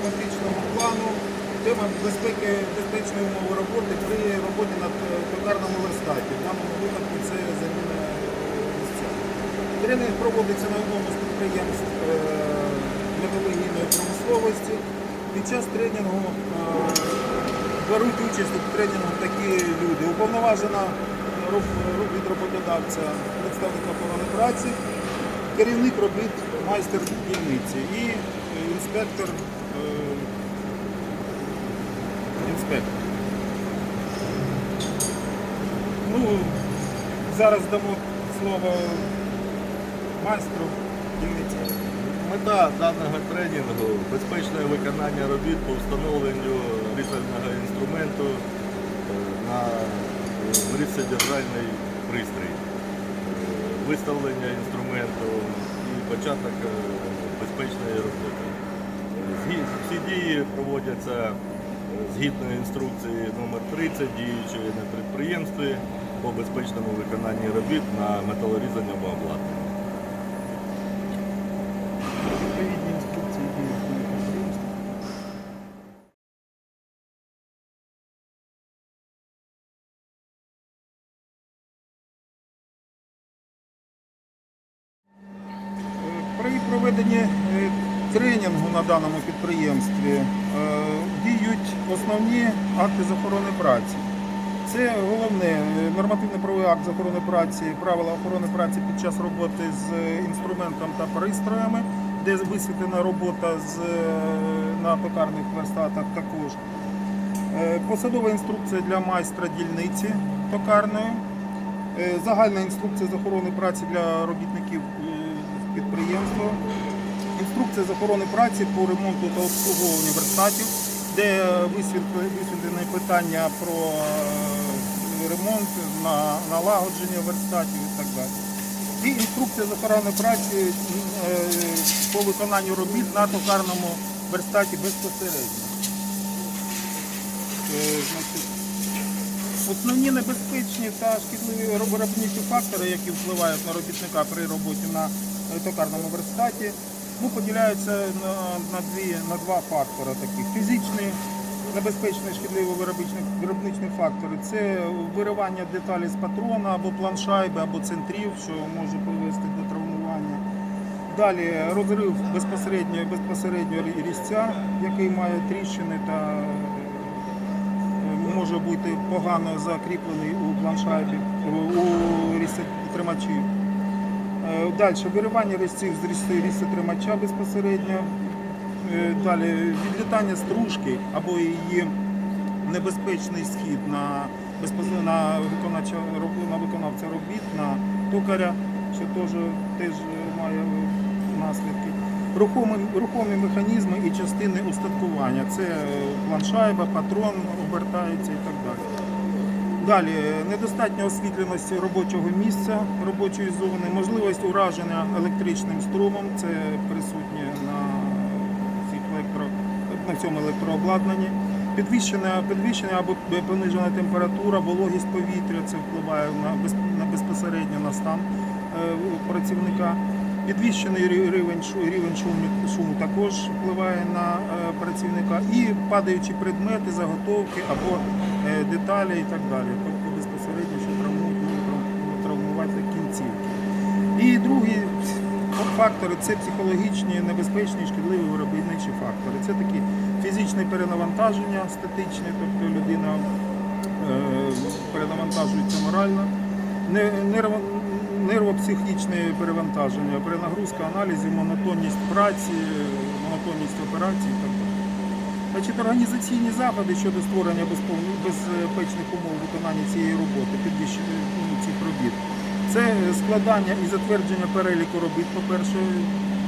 тематичного плану. Тема безпеки, безпечної умови роботи при роботі на токарному верстаті. В даному це заміна місця. Тренінг проводиться на одному з підприємств е, металургійної промисловості. Під час тренінгу е, беруть участь у тренінгу такі люди. Уповноважена від роботодавця представник охорони праці, керівник робіт майстер дільниці і е, інспектор. Е, інспектор. Ну, зараз дамо слово майстру дільниці. Мета даного тренінгу безпечне виконання робіт по встановленню різального інструменту е, на різсодержальний пристрій, Е, виставлення інструменту і початок е, безпечної роботи. Всі дії проводяться згідно інструкції номер 30 діючої на підприємстві по безпечному виконанні робіт на металорізаному обладнанні. Відповідні тренінгу на даному підприємстві е, діють основні акти з охорони праці. Це головне е, нормативно-правовий акт з охорони праці, правила охорони праці під час роботи з е, інструментом та пристроями, де висвітлена робота з, на токарних верстатах також. Посадова інструкція для майстра дільниці токарної. Загальна інструкція з охорони праці для робітників підприємства. Інструкція з охорони праці по ремонту та обслуговуванню верстатів, де висвітле- висвітлені питання про е, ремонт, налагодження верстатів і так далі. І інструкція з охорони праці е, по виконанню робіт на токарному верстаті безпосередньо. Е, Основні небезпечні та шкідливі виробничі фактори, які впливають на робітника при роботі на е, токарному верстаті, ну, поділяються на, на, дві, на два фактори таких. Фізичні небезпечні шкідливі виробничні, виробничні фактори це виривання деталі з патрона або планшайби, або центрів, що може привести до травмування. Далі розрив безпосередньо, безпосередньо різця, який має тріщини та е, може бути погано закріплений у планшайбі, у різцетримачі. Е, Далі виривання різців з різці- різцетримача безпосередньо. Е, Далі відлітання стружки або її небезпечний схід на, на, виконавча, роб- на виконавця робіт, на токаря, що теж, теж має наслідки. Рухомі, рухомі механізми і частини устаткування. Це е, планшайба, патрон обертається і так далі. Далі недостатня освітленості робочого місця, робочої зони, можливість ураження електричним струмом, це присутнє на, електро, на цьому електрообладнанні. Підвищена, підвищена або понижена температура, вологість повітря, це впливає на, на безпосередньо на стан е, працівника. Підвищений рівень, рівень шуму, також впливає на е, працівника. І падаючі предмети, заготовки або е, деталі і так далі. Тобто безпосередньо, що травмують, травмувати кінцівки. І другі фактори це психологічні, небезпечні, шкідливі виробничі фактори. Це такі фізичне перенавантаження статичне, тобто людина е, перенавантажується морально, не- нерво- перевантаження, перенагрузка аналізів, монотонність праці, монотонність операцій і так далі. Значить, організаційні заходи щодо створення безпечних умов виконання цієї роботи, підвищення ну, цих робіт. Це складання і затвердження переліку робіт. По-перше,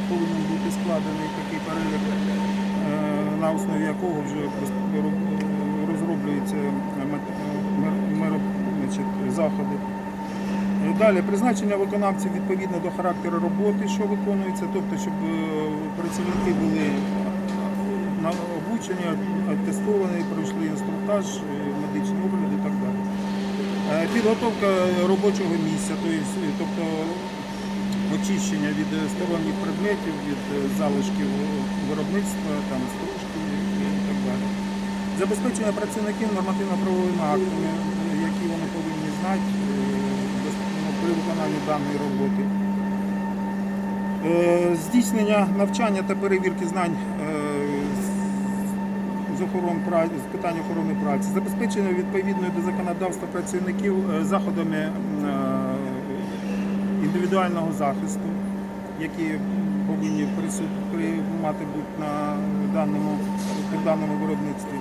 повинен бути складений такий перелік, е, на основі якого вже розроблюються заходи. Е, Далі призначення виконавців відповідно до характеру роботи, що виконується, тобто, щоб е, працівники були на обучені, атестовані, пройшли інструктаж, е, медичний огляд і так далі. Підготовка робочого місця, тобто очищення від сторонніх предметів, від залишків виробництва, там, стружки, Забезпечення працівників нормативно-правовими актами, е, які вони повинні знати е, без- ну, при виконанні даної роботи. Е, Здійснення навчання та перевірки знань е, з- питань охорони праці, забезпечення відповідної до законодавства працівників е, заходами індивідуального захисту, які повинні приймати бути на даному, даному виробництві.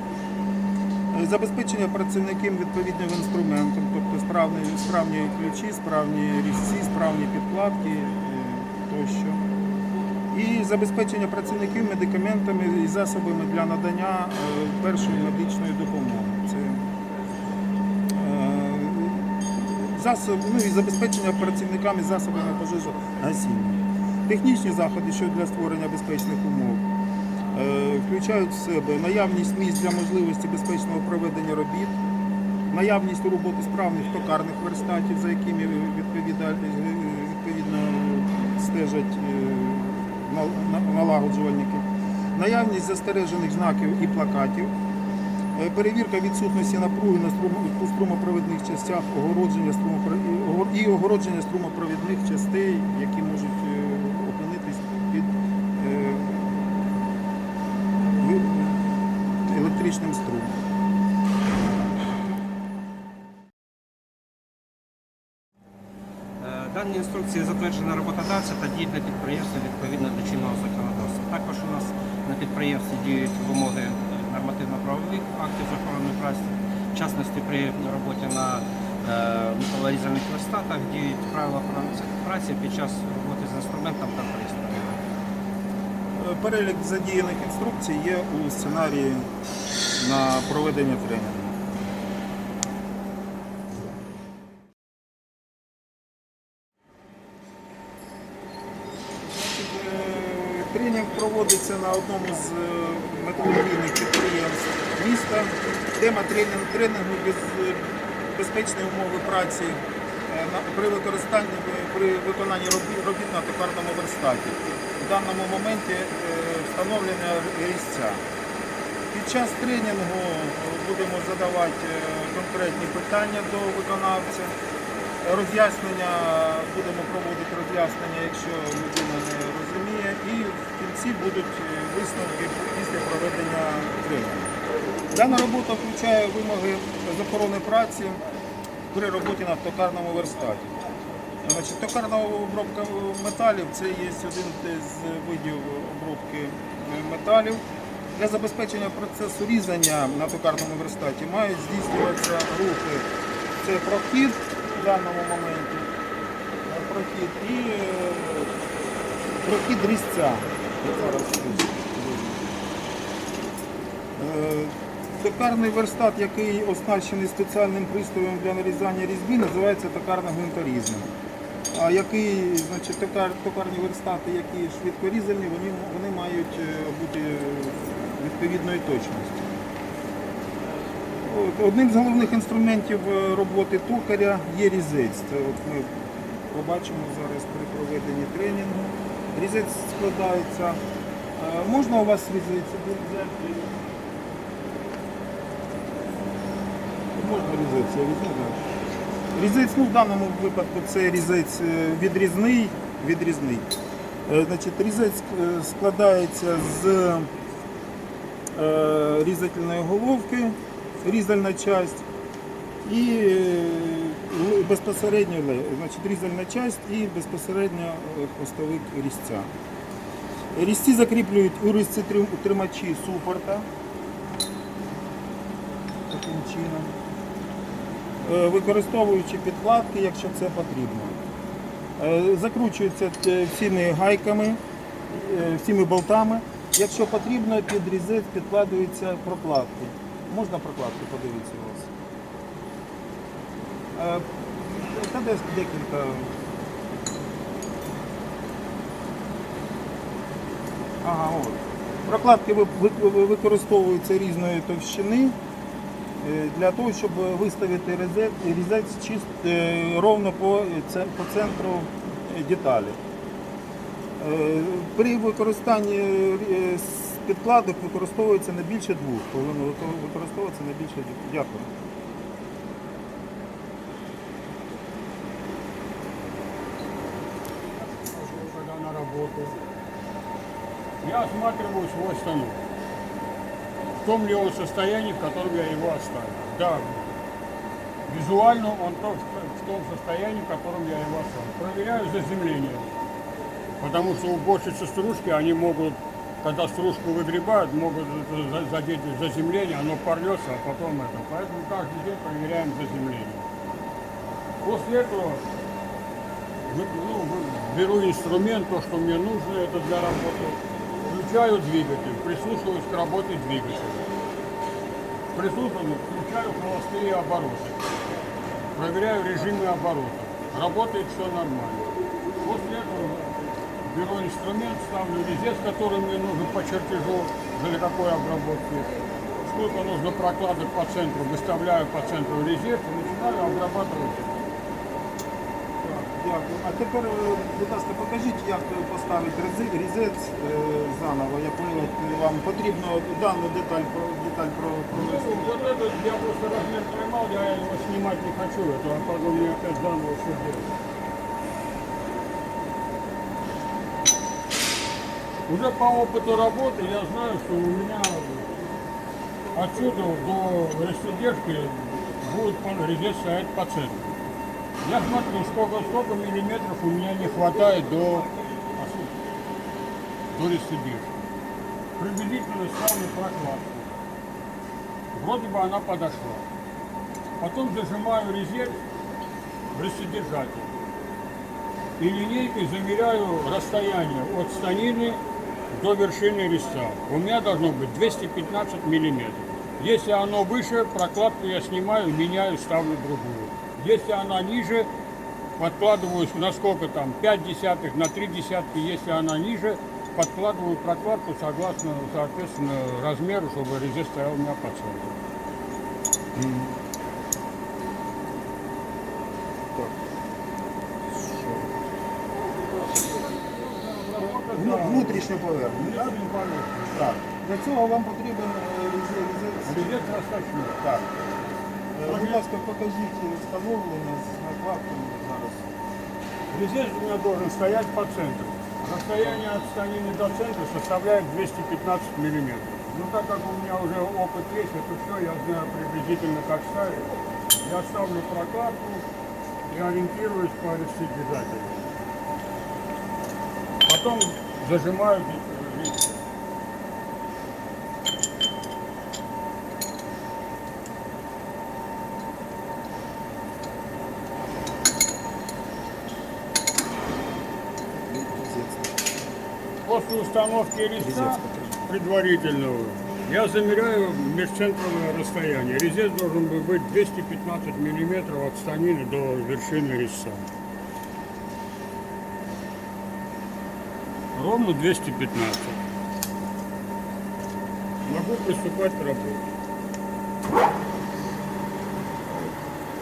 Забезпечення працівників відповідним інструментом, справні, справні ключі, справні різці, справні підкладки е, тощо. І забезпечення працівників медикаментами і засобами для надання е, першої медичної допомоги. Це е, засоб, ну і забезпечення працівниками засобами пожежогасіння. Технічні заходи щодо для створення безпечних умов включають в себе наявність місць для можливості безпечного проведення робіт, наявність роботи справних токарних верстатів, за якими відповідно стежать е, нал- на- налагоджувальники, наявність застережених знаків і плакатів, е, перевірка відсутності напруги на струмопровідних частях, огородження і огородження струмопровідних частей, які можуть е, опинитись під електричним Дані інструкції затверджені роботодавця та діють на підприємстві відповідно до чинного законодавства. Також у нас на підприємстві діють вимоги нормативно-правових актів охорони праці. В частності при роботі на е, металорізальних верстатах діють правила праці під час роботи з інструментом та пристроєм. Перелік задіяних інструкцій є у сценарії на проведення тренінгу. Значить, е, Проводиться на одному з е, металургійних підприємств міста. Тема тренінг- тренінгу без- безпечні умови праці е, при використанні при виконанні робіт на токарному верстаті. В даному моменті е, встановлення різця. Під час тренінгу е, будемо задавати е, конкретні питання до виконавця. Роз'яснення будемо проводити роз'яснення, якщо людина не розуміє, і в кінці будуть е, висновки після проведення тренінгу. Дана робота включає вимоги з охорони праці при роботі на токарному верстаті. Значить, токарна обробка металів це є один з видів обробки е, металів. Для забезпечення процесу різання на токарному верстаті мають здійснюватися рухи. Це прохід в даному моменті, прохід і е, прохід різця. Е, Токарний верстат, який оснащений спеціальним пристроєм для нарізання різьби, називається токарно-гвинторізм. А який, значить, токар, токарні верстати, які швидкорізальні, вони, вони мають е, бути відповідної точності. Одним з головних інструментів е, роботи токаря є різець. Це от ми побачимо зараз при проведенні тренінгу. Різець складається. Е, Можна у вас різець? Можна різець, я візьму. так. Різець, ну в даному випадку це різець е, відрізний. відрізний. Значить, різець складається з різательної головки, різальна часть і е, безпосередньо значить, різальна часть і безпосередньо е, хвостовик різця. Різці закріплюють у різці тримачі супорта. Таким чином. Е, Використовуючи підкладки, якщо це потрібно. Е, Закручуються е, всіми гайками, е, всіми болтами. Якщо потрібно, під різець підкладуються прокладки. Можна прокладки, подивіться у вас. Е, Та десь декілька. Ага, от. Прокладки ви- ви- ви- використовуються різної товщини е, для того, щоб виставити різець, чист, е, ровно по, центру деталі. При використанні підкладок використовується не більше двох. Повинно вик- використовуватися не більше двох. Дякую. когда на работу. Я осматриваю свой станок. В том ли он состоянии, в котором я его оставил. Да, визуально он то- в том состоянии, в котором я его оставил. Проверяю заземление. Потому что уборщицы стружки, они могут, когда стружку выгребают, могут за- задеть заземление, оно порвется, а потом это. Поэтому каждый день проверяем заземление. После этого ну, беру инструмент, то, что мне нужно, это для работы. Включаю двигатель, прислушиваюсь к работе двигателя. Прислушиваюсь, включаю холостые обороты. Проверяю режимы оборота. Работает все нормально. После этого беру инструмент, ставлю резец, который мне нужен по чертежу, для какой обработки. Сколько нужно прокладок по центру, выставляю по центру резец и начинаю обрабатывать. Так, Дякую. А тепер, е, будь ласка, покажіть, як поставити рези- різець е, заново. Я прилад вам потрібно дану деталь про деталь про провести. Ну, вот это я просто размер поймал, я его снимать не хочу, это а потом мне опять заново все делать. Уже по опыту работы я знаю, что у меня отсюда до рассидержки будет стоять по центру. Я смотрю, сколько, сколько миллиметров у меня не хватает до, до рассидержки. Приблизительно ставлю прокладку. Вроде бы она подошла. Потом зажимаю резерв в рассодержатель. И линейкой замеряю расстояние от станины до вершины резца. У меня должно быть 215 миллиметров. Если оно выше, прокладку я снимаю, меняю, ставлю другую. Если она ниже, подкладываю на сколько там, 5 десятых, на 3 десятки. Если она ниже, подкладываю прокладку согласно, соответственно, размеру, чтобы резец стоял у меня по центру. Внутрішню поверхню. так? Так. Для цього вам потрібен е, різе- різець. Резец расточной. Так. Е, Будь ласка, покажіть встановлення з накладками зараз. Резец у меня должен стоять по центру. Расстояние от станины до центра составляет 215 миллиметров. Ну так как у меня уже опыт есть, это все, я знаю приблизительно как ставить. Я ставлю прокладку и ориентируюсь по рассекидателю. Потом зажимаю резец. После установки резца предварительного я замеряю межцентровое расстояние. Резец должен быть 215 миллиметров от станины до вершины резца. Ровно 215. Могу приступать к работе.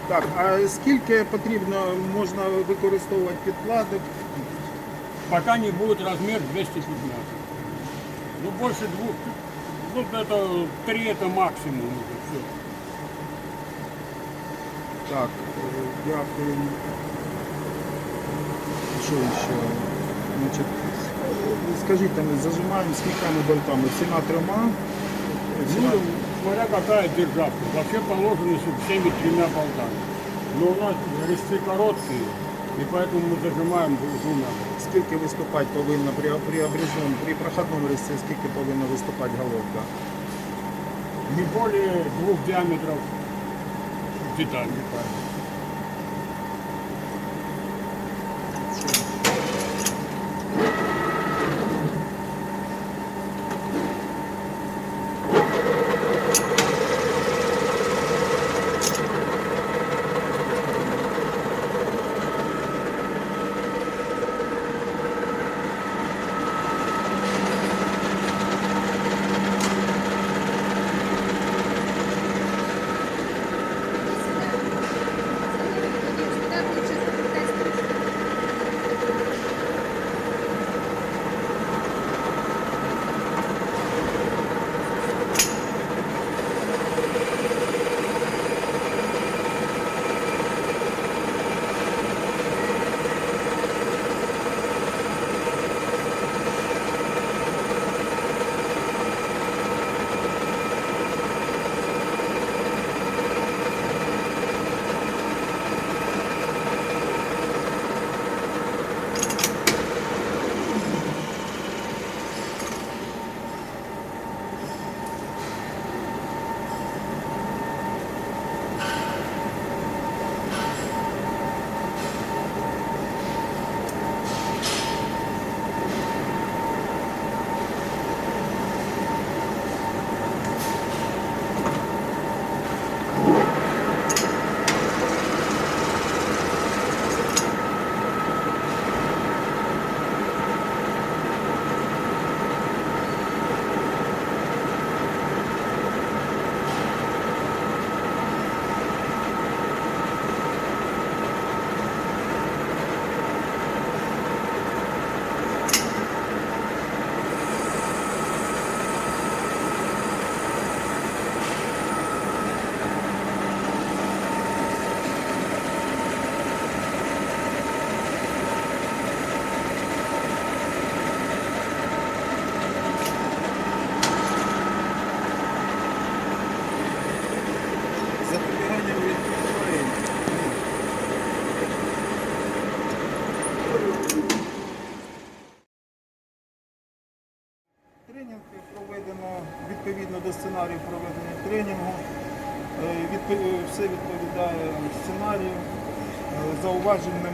Так, а скільки потрібно можна використовувати підкладок? Пока не будет размер 215. Ну больше двух. Ну это три это максимум уже все. Так, е, дякую. Що ще? Значить, скажіть там, зажимаємо скільками болтами? Ціна трьома? Ну, смотря какая державка. Вообще положено что всеми тремя болтами. Но у нас резцы короткие, и поэтому мы зажимаем двумя. Скільки виступати повинна при, при обрізному, при проходному різці, скільки повинна виступати головка? Не более двух диаметров деталь. Е,